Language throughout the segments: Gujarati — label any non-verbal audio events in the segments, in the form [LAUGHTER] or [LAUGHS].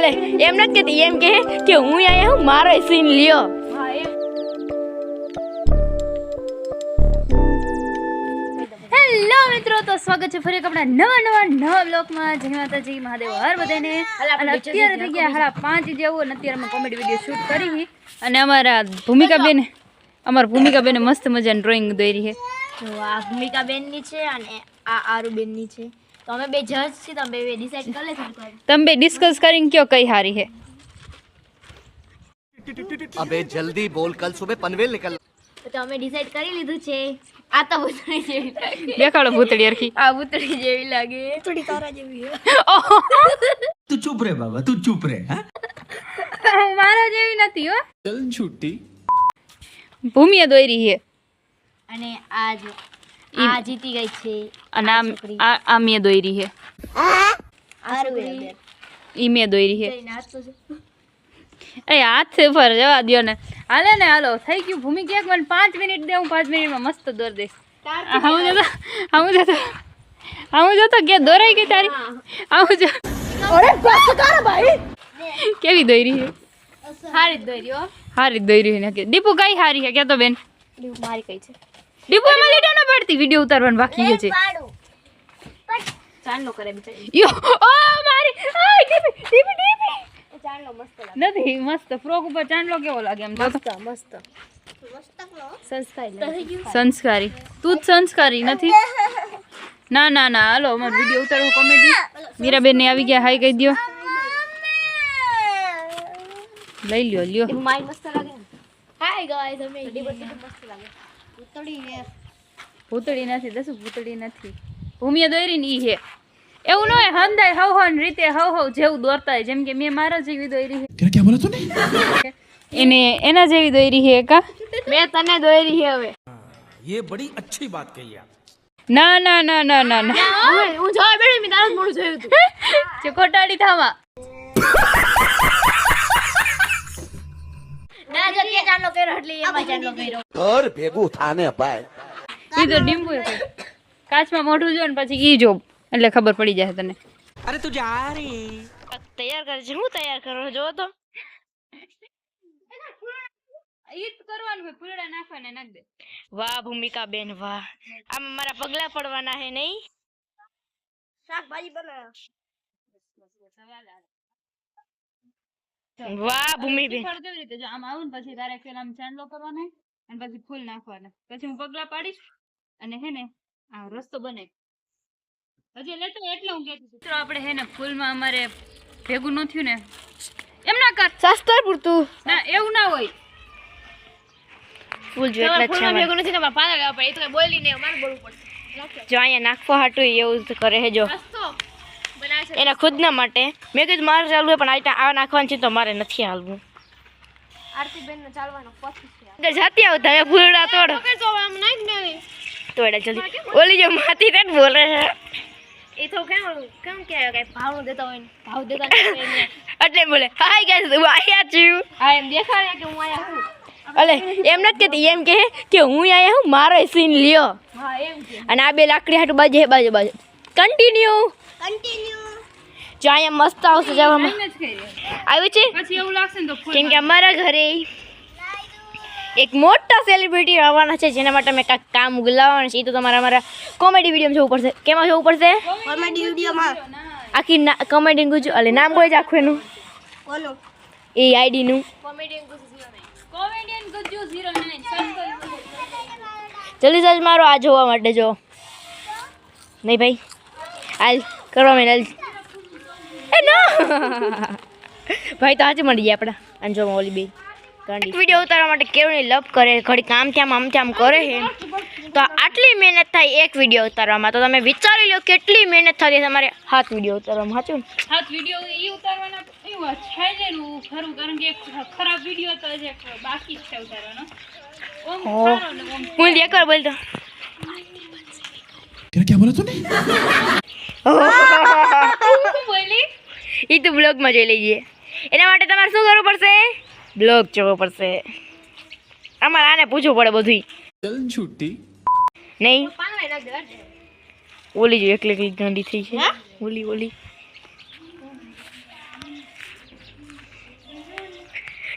અલે એમ નથી કહેતી એમ કહે કે હું અહીંયા હું મારો સીન લ્યો. હેલો મિત્રો તો સ્વાગત છે ફરી આપણા નવા નવા નવા બ્લોગમાં. જય માતાજી મહાદેવ હર બધાને. અને અત્યારે થઈ ગયા હાડા પાંચ જેવું અને અત્યારે અમે કોમેડી વીડિયો શૂટ કરી અને અમારા ભૂમિકાબેન અમારા ભૂમિકાબેન મસ્ત મજાની ડ્રોઈંગ દોરી છે. આ ભૂમિકા બેનની છે અને આ આરુબેનની છે. તો અમે બે જજ છે તમે બે ડિસાઈડ કરી લેજો તમે બે ડિસ્કસ કરીને કયો કઈ હારી હે અબે જલ્દી બોલ કલ સુબે પનવેલ નીકળ. તો અમે ડિસાઈડ કરી લીધું છે. આ તો ભૂતળી જેવી દેખાડો ભૂતળી અરખી આ ભૂતળી જેવી લાગે. થોડી તારા જેવી તું ચૂપ રે બાબા તું ચૂપ રે મારા જેવી નથી હો. ચલ છૂટી. ભૂમિયા દોરી છે. અને આ જો આ જીતી ગઈ છે. અને આ આ મેં દોરી છે ઈ મે દોરી છે એ હાથ પર જવા દ્યો ને. હાલે ને હાલો. થઈ ગયું ભૂમિ ક્યાંક? મને પાંચ મિનિટ દે હું પાંચ મિનિટમાં મસ્ત દોર દઈશ. આવું હું જતો આવું હું જતો. આવું હું જતો. કે દોરાઈ ગઈ તારી? આવું હું જો અરે બસ કર ભાઈ. કેવી દોરી છે સારી જ દોરી હો. હારી છે ને. કે દીપુ કઈ હારી છે કે તો બેન. મારી કઈ છે? એમાં લીધો ન પડતી? વીડિયો ઉતારવાનું બાકી છે. ચાંદલો કરે બિચારી યો ઓ મારી આય ડીપી ડીપી ડીપી. ચાંદલો મસ્ત લાગે. નથી મસ્ત. ફ્રોક ઉપર ચાંદલો કેવો લાગે એમ મસ્ત મસ્ત. સંસ્કારી. સંસ્કારી. તું જ સંસ્કારી નથી? ના ના ના હાલો અમારો વીડિયો ઉતારો કોમેડી. મીરાબેન ને આવી ગયા હાઈ કહી દ્યો. લઈ લ્યો લ્યો. એમાં મસ્ત લાગે હાય ગાઈસ અમે. મસ્ત લાગે. ભૂતળી નથી દસું ભૂતળી નથી ભૂમિએ દોરી ને ઈ છે એવું ન હોય હંદાય હવ હવ રીતે હવ હવ જેવું દોરતા હોય જેમ કે મેં મારા જેવી દોરી क्या क्या बोला तूने છે એને એના જેવી દોરી છે કા મેં તને દોરી છે હવે ये बड़ी अच्छी बात कही आप ના ના ના ના ના ના હું જોવા બેઠી મેં તારું જ મોઢું જોયું હતું જે ખોટાડી થાવા ઘર ભેગું થાને ભાઈ. ઈ તો ડીંબુ કાચમાં મોઢું જો ને પછી ઈ જોબ. એટલે ખબર પડી જાય તને. અરે તું જા રે. તૈયાર કરે છે. હું તૈયાર કરું? જો તો. ઈટ કરવાનું હોય પૂરડા નાખવાના નાખ દે. વાહ ભૂમિકા બેન વાહ. આમ મારા પગલા પડવાના હે નહીં? શાકભાજી બનાવ. વાહ ભૂમિબેન. કેવી રીતે? જો આમ આવું ને પછી તારે પેલા આમ ચાંદલો કરવાનો અને પછી ફૂલ નાખવાના. પછી હું પગલા પાડીશ અને હે ને આ રસ્તો બને હજી લેતો એટલે હું કહેતી મિત્રો આપણે હે ને ફૂલમાં અમારે ભેગું ન થયું ને એમ ના કર. સસ્તર પૂરતું. ના એવું ના હોય. ફૂલ જો એટલે છે ભેગું નથી તમારે પાછા ગાવા પડે. એ તો બોલી ને અમારે બોલવું પડશે. જો અહીંયા નાખવા હાટું એવું જ કરે હે જો. રસ્તો. એના ખુદના માટે. મેં કીધું મારે ચાલવું હોય પણ આ આ નાખવાનું છે તો મારે નથી હાલવું. આરતીબેન ને ચાલવાનો જાતી આવ તમે તોડ. તોડે જલ્દી. ઓલી જો માતી તે બોલે છે. એ તો કેમ કેમ કે કઈ ભાવ દેતા હોય ભાવ દેતા [LAUGHS] એટલે બોલે હાય ગાઈસ હું આયા છું. હા એમ દેખાડે કે હું આયા છું. અલે એમ નથી કહેતી એમ કહે કે હું અહીંયા હું મારો સીન લ્યો. હા એમ અને આ બે લાકડી હાટું બાજુ બાજુ બાજુ. કન્ટિન્યુ કન્ટિન્યુ જો અહીંયા મસ્ત આવશે જવામાં. આવ્યું છે પછી એવું લાગશે ને તો કેમ કે અમારા ઘરે એક મોટા સેલિબ્રિટી આવવાના છે જેના માટે અમે કાંઈક કામ ગુલાવવાનું છે એ તો તમારે અમારા કોમેડી વિડીયોમાં જવું પડશે કેમાં જવું પડશે કોમેડી વિડીયોમાં આખી કોમેડી ગુજુ એટલે નામ કોઈ જ આખું એનું એ આઈડીનું કોમેડિયન ગજ્જુ 09 સર્ચ કરી જલ્દી જલ્દી મારો આ જોવા માટે જો નહીં ભાઈ હાલ કરવા મેં [LAUGHS] ભાઈ તો આજે મળી જાય આપણા અને જો ઓલી બે વીડિયો ઉતારવા માટે કેવડી લપ કરે ઘડી કામ ત્યાં આમ ત્યાં કરે છે. તો આટલી મહેનત થાય એક વીડિયો ઉતારવામાં. તો તમે વિચારી લો કેટલી મહેનત થતી તમારે હાથ વીડિયો ઉતારવામાં. સાચું હાથ વીડિયો એ ઉતારવાના બોલતો ક્યાં બોલા તું [LAUGHS] [LAUGHS] [LAUGHS] तो ब्लॉग में लीजिए। एना शू करव पड़ से ब्लॉग जो पड़ से आम आने पूछव पड़े बधी चल छुट्टी। नहीं। ओली जो एक गांधी थी ओली ओली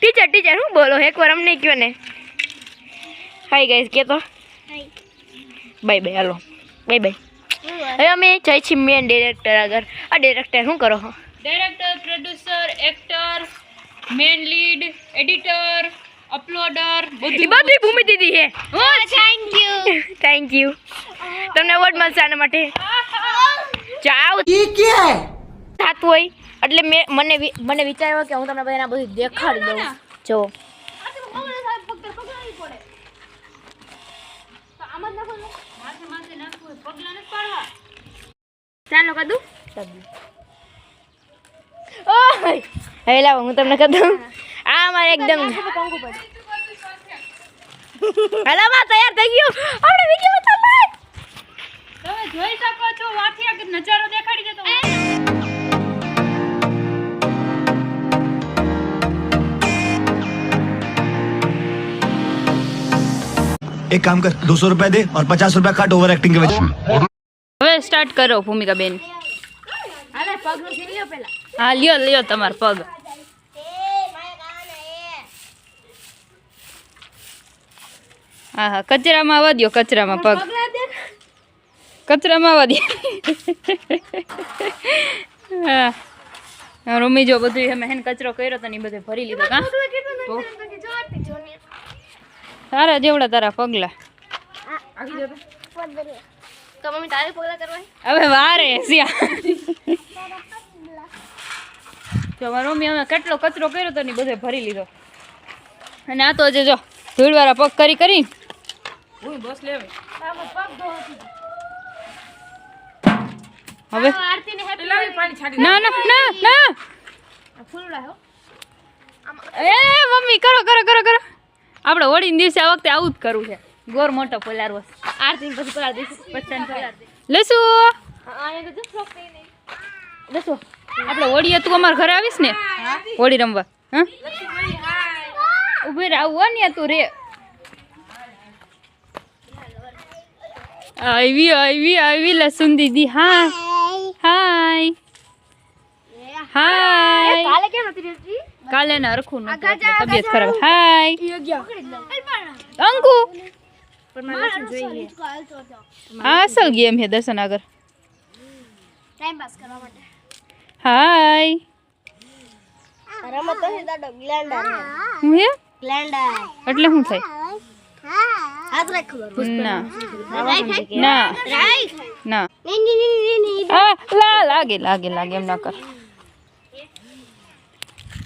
टीचर टीचर हूँ बोलो एक बार अमने क्यों ने हाई गई के तो bye bye hello bye bye हे अमे जाए मेन डायरेक्टर आगर आ डायरेक्टर हूँ करो हाँ director producer actor main lead editor uploader બધી. બધી ભૂમિ દીધી છે થેન્ક યુ થેન્ક યુ તમને અવોર્ડ મળશે આના માટે. જાઓ. થતું હોય. એટલે મેં મને મને વિચાર્યો કે હું તમને બધાને બધું દેખાડી દઉં. જો. ચાલો કદું. ઓય હવે લાવો હું તમને કદું આ મારે એકદમ હાલો માં તૈયાર થઈ ગયું આપણે વિડીયો ઉતારવા તમે જોઈ શકો છો વાથી કે નજારો દેખાડી દેતો एक काम कर दो सौ रुपया दे और पचास रुपया काट ओवर एक्टिंग के वजह હવે સ્ટાર્ટ કરો ભૂમિકા બેન હાલે પગનું સીવ્યો પેલા હા લ્યો લ્યો તમારો પગ. હા હા કચરામાં આવવા દ્યો કચરામાં પગ. કચરામાં આવવા દે હા. હા, જો બધું અમે હેન કચરો કર્યો તો ને બધે ભરી લીધો કા? તારા જેવડા તારા પગલા. તો મમ્મી તારે પગલા કરવા? હવે વારે સિયા જો મારા મમ્મી અમે કેટલો કચરો કર્યો તો ને બધે ભરી લીધો. અને આ તો જે જો ધૂળવાળા પગ કરી કરી. બસ લેવે હવે. આરતી ને હેપી ના ના ના ના. એ મમ્મી કરો કરો કરો કરો. આપણે હોળીના દિવસે આ વખતે આવું જ કરવું છે. ગોર મોટો પલારવો આરતી ને પછી પલા દઈશું પચાસ લેશું આયા તો ફ્રોક લેશું આપણે હોળી તું અમારા ઘરે આવીશ ને? હોળી રમવા. હા? ઊભી આવું ને તું રે. આવી આવી આવી લસુન દીદી હા. હાય. હાય. કાલે કેમ કાલે ને તબિયત ખરાબ. હાય. અંકુ. આ અસલ ગેમ છે દર્શન આગળ. ટાઈમ પાસ કરવા માટે. હાય. રમત તો દાડો ગ્લેન્ડર. હું હે? ગ્લેન્ડર. એટલે શું થાય? રાખ. ખબર ના. ના. આ લા લાગે લાગે લાગે એમ ના કર.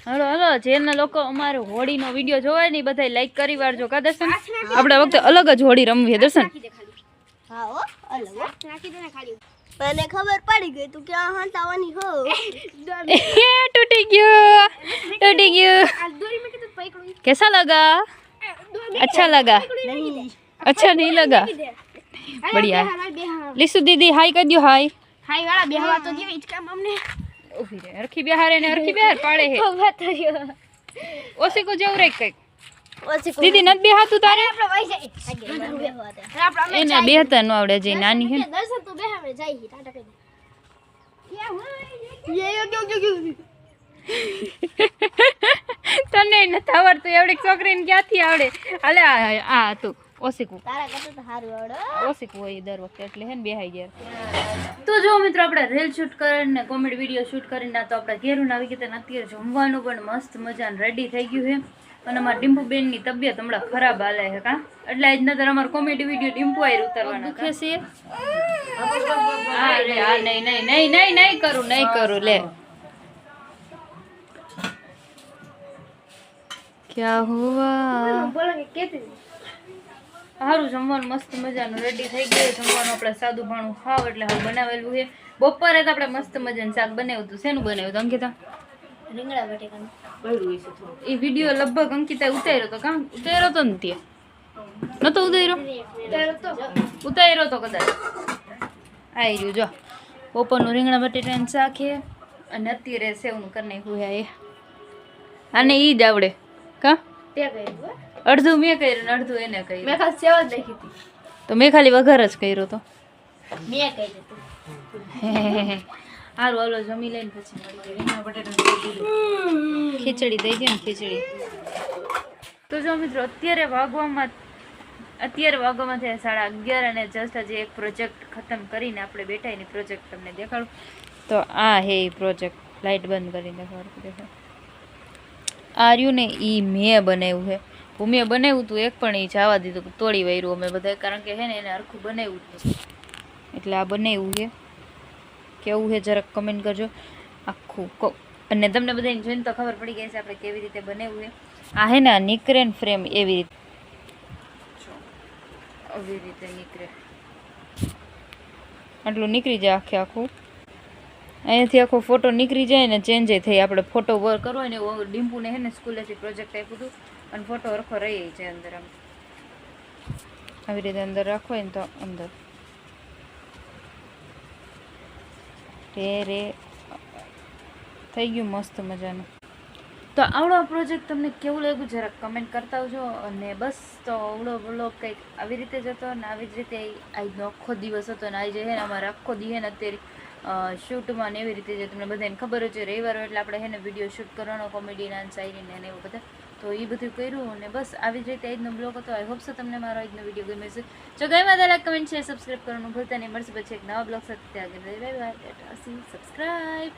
હલો હલો જેના લોકો અમારો હોળીનો વીડિયો જોવે ને બધાય લાઈક કરી વાળજો કા દર્શન? આપણે વખતે અલગ જ હોળી રમવી દર્શન? હા હો અલગ નાખી દે ખાલી મને ખબર પડી ગઈ તું ક્યાં હંતાવાની હો એ તૂટી ગયું તૂટી ગયું આ દોરી મેં કીધું પકડું कैसा लगा अच्छा लगा નહીં अच्छा नहीं लगा बढ़िया है હાય બે હા लिसु दीदी हाय कर दियो हाय હાય વાળા બે હવા તો દેવી જ કામ અમને ઉભી રે હરખી બિહારે ને હરખી બિહાર પાડે હે ઉભા થયો ઓસી કો જેવું રે કઈક ઓછી દીદી નત બેહાતું તારે આપણે વહી જાય આપણે અમે એને બેહતા ન આવડે જે નાની હે ને. દર્શન તો બે હવે જાય ટાટા કહી દે યે યો યો યો યો તને નથી આવડતું એવડી છોકરીને ક્યાંથી આવડે અલે આ આ હતું ઓસીકુ તારા કરતા તો સારું આવડે ઓસીકુ હોય દર વખતે એટલે હે ને બેહાઈ ગયા તો જો મિત્રો આપણે રીલ શૂટ કરીને કોમેડી વીડિયો શૂટ કરીને તો આપણે ઘેરું આવી ગયા અત્યારે જમવાનું પણ મસ્ત મજાને રેડી થઈ ગયું છે. અને અમારા ડિમ્પુબેનની તબિયત હમણાં ખરાબ હાલે છે કા? એટલે આજ નતર અમારો કોમેડી વીડિયો ડિમ્પુ આયર ઉતારવાના દુખે છે? હા રે હા નહીં નહીં નહીં નહીં નહીં કરું નહીં કરું લે. ક્યા હુઆ બોલો કે કેતી સારું જમવાનું મસ્ત મજાનું રેડી થઈ ગયું જમવાનું આપણે સાદું ભાણું ખાવ એટલે હવે બનાવેલું છે. બપોરે તો આપણે મસ્ત મજાનું શાક બનાવ્યું હતું. શેનું બનાવ્યું હતું અંકિતા? રીંગણા બટેકાનું. એ વીડિયો લગભગ અંકિતા ઉતાર્યો તો કામ? ઉતાર્યો તો ને ત્યાં નતો ઉતાર્યો? ઉતાર્યો તો કદાચ. આવી ગયું જો. બપોરનું રીંગણા બટેટાનું શાક અને અત્યારે સેવનું કરી નાખ્યું એ. અને એ જ આવડે. કા? અડધું મેં કર્યું ને અડધું એને કર્યું. મેં ખાસ સેવા જ હતી. તો મેં ખાલી વઘાર જ કર્યો તો. મેં કહી દીધું હારું હાલો જમી લઈને પછી રીંગણા ખીચડી દઈ દે ને ખીચડી. તો જો મિત્રો અત્યારે વાગવામાં અત્યારે વાગોમાં થયા સાડા અગિયાર અને જસ્ટ હજી એક પ્રોજેક્ટ ખતમ કરીને આપણે બેઠા એની પ્રોજેક્ટ તમને દેખાડું. તો આ હે પ્રોજેક્ટ લાઇટ બંધ કરીને દેખાડું આ રહ્યું ને એ મેં બનાવ્યું છે. ભૂમિએ બનાવ્યું હતું એક પણ એ જવા દીધું તોડી વાર્યું અમે બધા કારણ કે હે ને એને હરખું બનાવ્યું હતું એટલે આ બનાવ્યું છે. કેવું છે જરાક કમેન્ટ કરજો. આખું કહો અને તમને બધાને જોઈને તો ખબર પડી ગઈ છે આપણે કેવી રીતે બનાવ્યું છે. આ હે ને આ નિકરેન ફ્રેમ એવી રીતે આવી રીતે નીકળે. આટલું નીકળી જાય આખે આખું. અહીંયાથી આખો ફોટો નીકળી જાય ને ચેન્જ થઈ આપણે ફોટો વર્ક કરવો ને ડીમ્પુને હે ને સ્કૂલેથી પ્રોજેક્ટ આપ્યું હતું. અને ફોટો હરખો રહી જાય અંદર આમ. આવી રીતે અંદર રાખો ને તો અંદર. રે રે થઈ ગયું મસ્ત મજાનું. તો આવડો પ્રોજેક્ટ તમને કેવું લાગ્યું? જરાક કમેન્ટ કરતા આવજો. અને બસ તો આવડો બ્લોગ કંઈક આવી રીતે જ હતો અને આવી જ રીતે આજનો આખો દિવસ હતો અને આજે હે ને અમારા આખો દી ને અત્યારે શૂટમાં ને એવી રીતે જે તમને બધાને ખબર જ છે રવિવાર એટલે આપણે હે ને વીડિયો શૂટ કરવાનો કોમેડીના અને શાયરીને ને એવું બધા. તો એ બધું કર્યું અને બસ આવી જ રીતે આજનો બ્લોગ હતો. આઈ હોપ સો તમને મારો આજનો વીડિયો ગમે છે જો ગમે તો લાઈક કમેન્ટ શેર સબસ્ક્રાઈબ કરવાનું ભૂલતા નહીં. મળશે પછી એક નવા બ્લોગ સાથે. આગળ બાય બાય સબસ્ક્રાઈબ